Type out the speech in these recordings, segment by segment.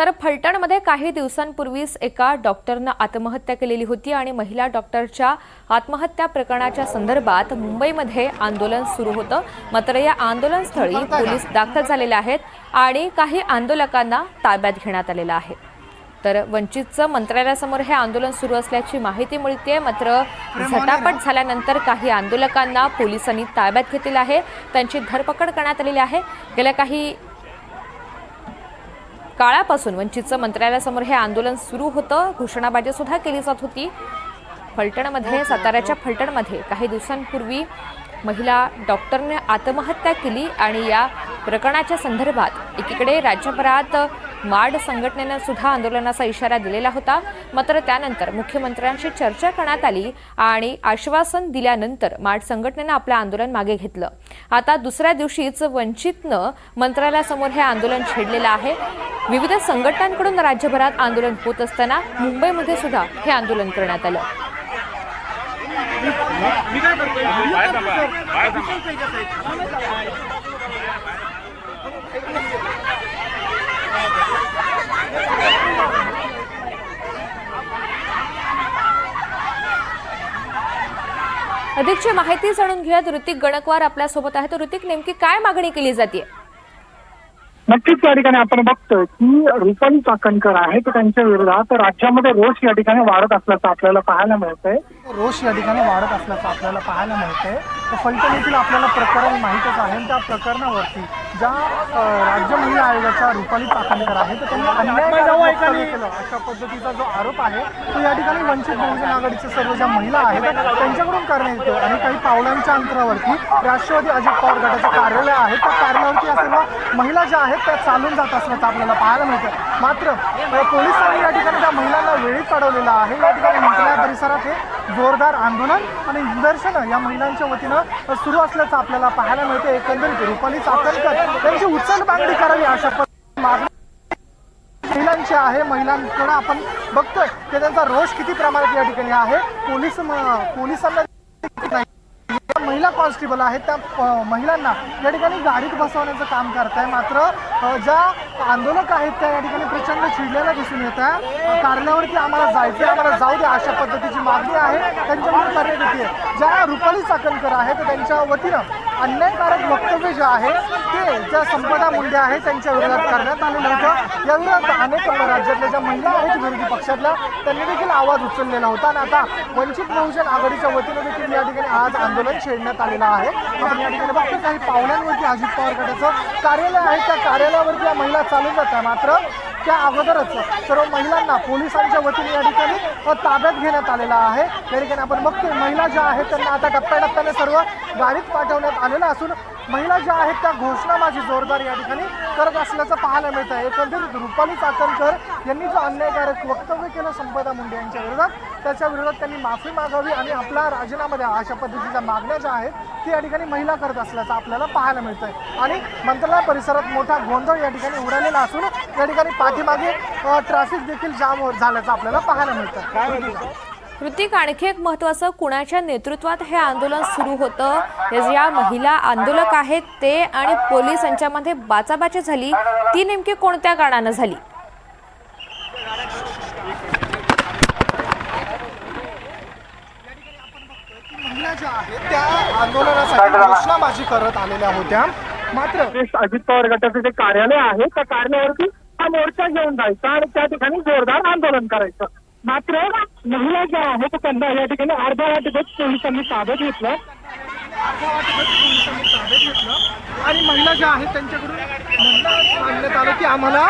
तर फलटणमध्ये काही दिवसांपूर्वीच एका डॉक्टरनं आत्महत्या केलेली होती आणि महिला डॉक्टरच्या आत्महत्या प्रकरणाच्या संदर्भात मुंबईमध्ये आंदोलन सुरू होतं. मात्र या आंदोलनस्थळी पोलीस दाखल झालेले आहेत आणि काही आंदोलकांना ताब्यात घेण्यात आलेलं आहे. तर वंचितचं मंत्रालयासमोर हे आंदोलन सुरू असल्याची माहिती मिळते मात्र झटापट झाल्यानंतर काही आंदोलकांना पोलिसांनी ताब्यात घेतलेलं आहे. त्यांची धरपकड करण्यात आलेली आहे. गेल्या काही काळापासून वंचितचं मंत्रालयासमोर हे आंदोलन सुरू होतं. घोषणाबाजी सुद्धा केली जात होती. फलटणमध्ये साताऱ्याच्या फलटणमध्ये काही दिवसांपूर्वी महिला डॉक्टरने आत्महत्या केली आणि या प्रकरणाच्या संदर्भात एकीकडे राज्यभरात माड संघटनेनं सुद्धा आंदोलनाचा इशारा दिलेला होता. मात्र त्यानंतर मुख्यमंत्र्यांशी चर्चा करण्यात आली आणि आश्वासन दिल्यानंतर माड संघटनेनं आपलं आंदोलन मागे घेतलं. आता दुसऱ्या दिवशीच वंचितनं मंत्रालयासमोर हे आंदोलन छेडलेलं आहे. विविध संघटनांकडून राज्यभरात आंदोलन होत असताना मुंबईमध्ये सुद्धा हे आंदोलन करण्यात आलं. अधिकची माहिती जाणून घेऊयात. ऋतिक गणकवार आपल्यासोबत आहे तर ऋतिक नेमकी काय मागणी केली जाते नक्कीच या ठिकाणी आपण बघतोय की रुपाली चाकणकर आहेत त्यांच्या विरोधात राज्यामध्ये रोष या ठिकाणी वाढत असल्याचं आपल्याला पाहायला मिळतंय. रोष या ठिकाणी वाढत असल्याचं आपल्याला पाहायला मिळतंय. तर फलटण येथील आपल्याला प्रकरण माहीतच आहे त्या प्रकरणावरती ज्या राज्य महिला आयोगाच्या रुपाली चाकणकर आहेत तर त्यांनी वक्तव्य केलं. अशा पद्धतीचा जो आरोप आहे तो या ठिकाणी वंचित बहुजन आघाडीच्या सर्व ज्या महिला आहेत त्यांच्याकडून करण्यात येतो आणि काही पावलांच्या अंतरावरती राष्ट्रवादी अजित पवार गटाचं कार्यालय आहे. त्या कार्यालयावरती या सर्व महिला ज्या आहेत त्या चालून जात असल्याचं आपल्याला पाहायला मिळतं मात्र पोलिसांनी या ठिकाणी त्या महिलांना वेळीच अडवलेलं आहे. या ठिकाणी परिसरात हे जोरदार आंदोलन आणि निदर्शनं या महिलांच्या वतीनं सुरू असल्याचं आपल्याला पाहायला मिळते एकंदरीत रुपाली चाकणकर त्यांची उचल बांगडी करावी अशा मागणी महिलांची आहे. महिलांकडं आपण बघतोय की त्यांचा रोष किती प्रमाणात या ठिकाणी आहे. पोलीस पोलिसांना महिला कॉन्स्टेबल आहेत. त्या महिलांना या ठिकाणी गाडीत बसवण्याचं काम करत आहे मात्र ज्या आंदोलक आहेत त्या या ठिकाणी प्रचंड चिडलेल्या दिसून येत आहे कार्यालयावरती आम्हाला जायचं आम्हाला जाऊ द्या अशा पद्धतीची मागणी आहे. त्यांच्याकडून करण्यात येते ज्या रुपाली चाकणकर आहेत त्यांच्या वतीनं अन्यायकारक वक्तव्य जे आहे ते ज्या संपदा मुंडे आहेत त्यांच्या विरोधात करण्यात आलेलं होतं. या विरोधात अनेक राज्यातल्या ज्या महिला आहेत विरोधी पक्षातल्या त्यांनी देखील आवाज उचललेला होता. आणि आता वंचित बहुजन आघाडीच्या वतीनं देखील या ठिकाणी आज आंदोलन छेडण्यात आलेलं आहे. आपण या ठिकाणी बघतो काही पाहुण्यांवरती अजित पवार गटाचं कार्यालय आहे. त्या कार्यालयावरती या महिला चालून जातात. मात्र त्या अगोदरच सर्व महिलांना पोलिसांच्या वतीने या ठिकाणी ताब्यात घेण्यात आलेला आहे. या ठिकाणी आपण बघतोय महिला ज्या आहेत त्यांना आता टप्प्याटप्प्याने सर्व गाडीत पाठवण्यात आलेलं असून महिला ज्या आहेत त्या घोषणाबाजी जोरदार या ठिकाणी करत असल्याचं पाहायला मिळत आहे. एकंदरीत रुपाली चाकणकर यांनी जो अन्यायकारक वक्तव्य केलं संपदा मुंडे यांच्या विरोधात त्याच्या विरोधात त्यांनी माफी मागावी आणि आपला राजीनामा द्यावा अशा पद्धतीच्या मागण्या ज्या आहेत ती या ठिकाणी महिला करत असल्याचं आपल्याला पाहायला मिळत आहे आणि मंत्रालय परिसरात मोठा गोंधळ या ठिकाणी उडालेला असून या ठिकाणी पाठीमागे ट्रॅफिक देखील जाम हो- झाल्याचं आपल्याला पाहायला मिळतं. काय ऋतिक आणखी एक महत्वाचं कुणाच्या नेतृत्वात हे आंदोलन सुरू होतं? हे ज्या महिला आंदोलक आहेत ते आणि पोलीस यांच्यामध्ये बाचाबाची झाली. ती नेमकी कोणत्या कारणानं झाली? महिला ज्या आहेत त्या आंदोलनासाठी घोषणाबाजी करत आलेल्या होत्या. मात्र अजित पवार गटाचं जे कार्यालय आहे त्या कार्यालयावरती मोर्चा घेऊन जायचा आणि त्या ठिकाणी जोरदार आंदोलन करायचं. मात्र महिला ज्या आहेत त्यांना या ठिकाणी अर्ध्या वाटेतच पोलिसांनी ताब्यात घेतलं. अर्ध्या वाटेतच पोलिसांनी ताब्यात घेतलं. आणि महिला ज्या आहेत त्यांच्याकडून मांडण्यात आलं की आम्हाला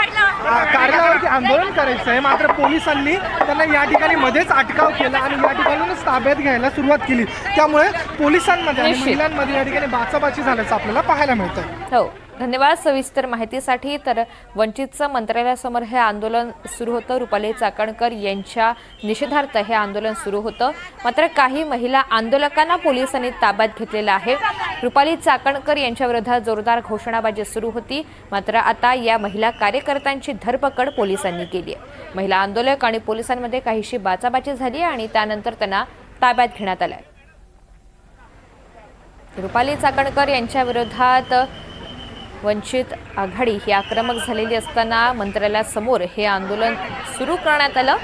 कार्यालयावरती आंदोलन करायचं आहे मात्र पोलिसांनी त्यांना या ठिकाणी मध्येच अटकाव केला आणि या ठिकाणूनच ताब्यात घ्यायला सुरुवात केली. त्यामुळे पोलिसांमध्ये आणि. महिलांमध्ये या ठिकाणी बाचाबाची झाल्याचं आपल्याला पाहायला मिळतं हो. धन्यवाद सविस्तर माहितीसाठी. तर वंचितचं मंत्रालयासमोर हे आंदोलन सुरू होतं. रुपाली चाकणकर यांच्या निषेधार्थ हे आंदोलन सुरू होतं. मात्र काही महिला आंदोलकांना पोलिसांनी ताब्यात घेतलेलं आहे. रुपाली चाकणकर यांच्या विरोधात जोरदार घोषणाबाजी सुरू होती. मात्र आता या महिला कार्यकर्त्यांची धरपकड पोलिसांनी केली आहे. महिला आंदोलक आणि पोलिसांमध्ये काहीशी बाचाबाची झाली आणि त्यानंतर त्यांना ताब्यात घेण्यात आलं रुपाली चाकणकर यांच्या विरोधात वंचित आघाडी ही आक्रमक झालेली असताना मंत्रालयासमोर हे आंदोलन सुरू करण्यात आलं.